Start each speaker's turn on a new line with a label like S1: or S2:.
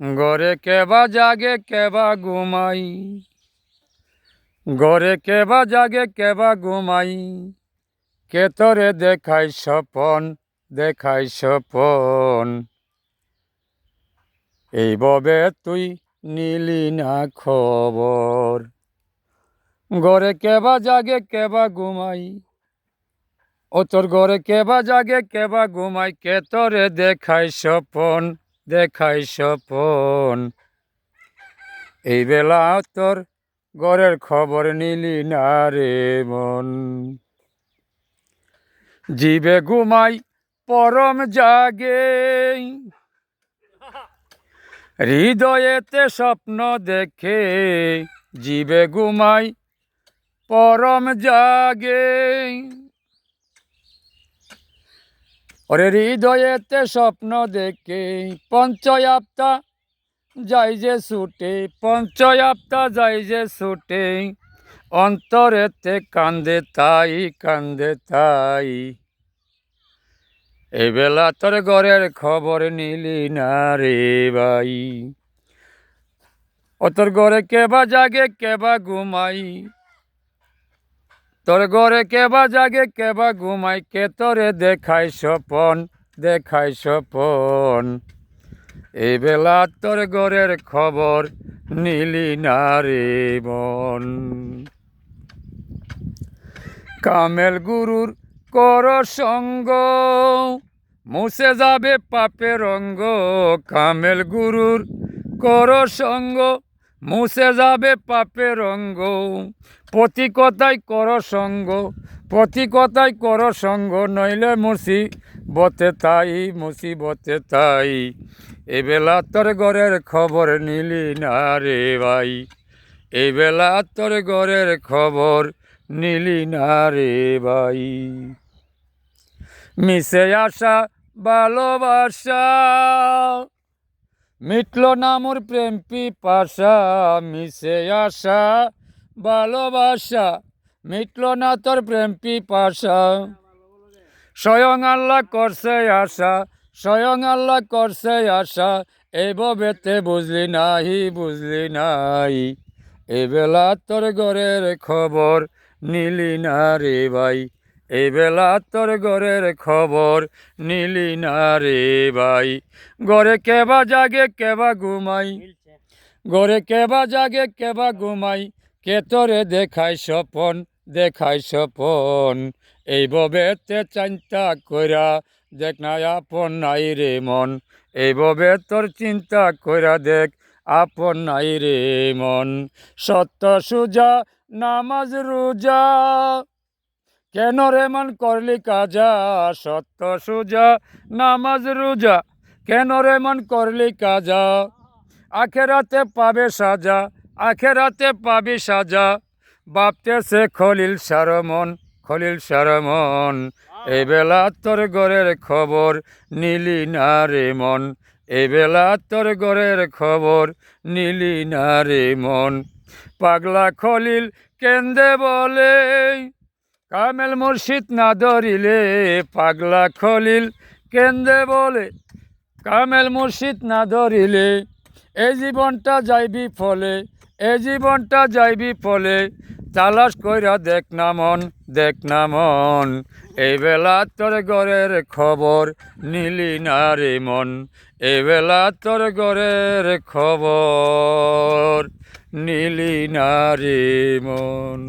S1: গরে কেবা জাগে কেবা ঘুমাই। গরে কেবা জাগে কেবা ঘুমাই। কে তোরে দেখাই স্বপন দেখাই স্বপন। এইভাবে তুই নিলি না খবর। গরে কেবা জাগে কেবা ঘুমাই। ও তোর ঘরে কেবা জাগে কেবা ঘুমাই। কে তোরে দেখাই স্বপন দেখাই স্বপন। এই বেলা তোর ঘরের খবর নিলি না রে মন। জীবে ঘুমাই পরম জাগে। হৃদয়েতে স্বপ্ন দেখে জীবে ঘুমাই পরম জাগে। ওরে হৃদয়েতে স্বপ্ন দেখে পঞ্চয়াপ্তা, যাই যে ছুটে, পঞ্চয়াপ্তা, যাই যে ছুটে, অন্তরেতে কান্দে তাই কান্দে তাই। এই বেলা তোর ঘরের খবর নিলি না রে ভাই। ও তোর ঘরে কেবা জাগে কেবা ঘুমাই তোর ঘরে কেবা জাগে কেবা ঘুমাই কে তোরে দেখাই স্বপন দেখাই স্বপন। এই বেলা তোর ঘরের খবর নিলি না রে মন। কামেল গুরুর কর সঙ্গ, মুছে যাবে পাপের রঙ্গ কামেল গুরুর কর সঙ্গ মুছে যাবে পাপের রঙ্গ প্রতি কথাই কর সঙ্গ প্রতি কর সঙ্গ, নইলে মুসি বতে তাই, মুসিবতে তাই। এ বেলা তোর ঘরের খবর নিলি না রে ভাই। এবেলা তোর ঘরের খবর নিলি না রে ভাই। মিশে আসা ভালোবাসা মিটল না মোর প্রেম পিপাসা, মিশে আসা ভালোবাসা। মিটল না তোর প্রেম পিপাসা। স্বয়ং আল্লাহ করছে আশা, স্বয়ং আল্লাহ করছে আশা। এই ববেতে বুঝলি নাই বুঝলি নাই। এ বেলা তোর ঘরের খবর নিলি না রে ভাই। এই বেলা তোর ঘরের খবর নিলি না রে ভাই। ঘরে কেবা জাগে কেবা ঘুমাই? ঘরে কেবা জাগে কেবা ঘুমাই? কে তোরে দেখাই স্বপন দেখাই স্বপন? এই ববে ববেতে চিন্তা কইরা দেখ না আপন নাই রে মন। এই ববে তোর চিন্তা কইরা দেখ আপন নাই রে মন। সত্য সুজা নামাজ রোজা। কেন রে মন করলি কাজা? সত্য সুজা, নামাজ রোজা। কেন রে মন করলি কাজা? আখেরাতে পাবে সাজা, আখেরাতে পাবি সাজা। বাপতেছে খলিল সারমন খলিল সারমন এই বেলা তোর ঘরের খবর নিলি না রে মন। এই বেলা তোর ঘরের খবর নিলি না রে মন। পাগলা খলিল কেন্দে বলে কামেল মুর্শিদ না ধরিলে পাগলা খলিল কেন্দে বলে। কামেল মুর্শিদ না ধরিলে এই জীবনটা যাইবি ফলে এই জীবনটা যাইবি ফলে। তালাশ কইরা দেখ না মন, দেখ না মন, এই বেলা তোর ঘরের খবর নিলি না রে মন এই বেলা তোর ঘরের খবর নিলি না রে মন।